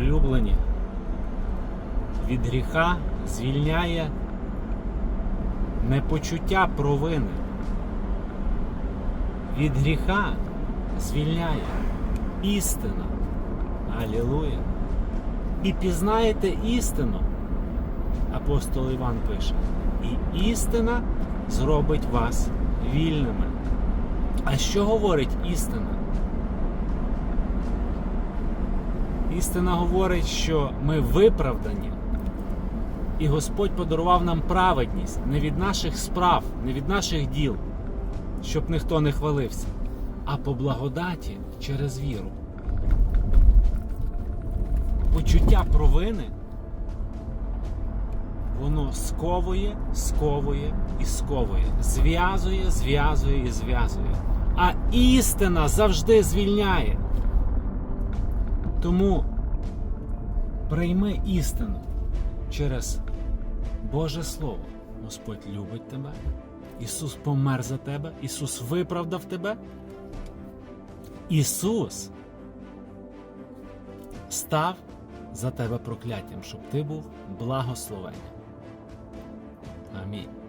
улюблені. Від гріха звільняє непочуття провини. Від гріха звільняє істина. Алілуя. І пізнаєте істину, апостол Іван пише, і істина зробить вас вільними. А що говорить істина? Істина говорить, що ми виправдані, і Господь подарував нам праведність не від наших справ, не від наших діл, щоб ніхто не хвалився, а по благодаті через віру. Почуття провини воно сковує, сковує і сковує, зв'язує, зв'язує і зв'язує. А істина завжди звільняє. Тому прийми істину через Боже Слово. Господь любить тебе. Ісус помер за тебе, Ісус виправдав тебе. Ісус став за тебе прокляттям, щоб ти був благословенням. Амінь.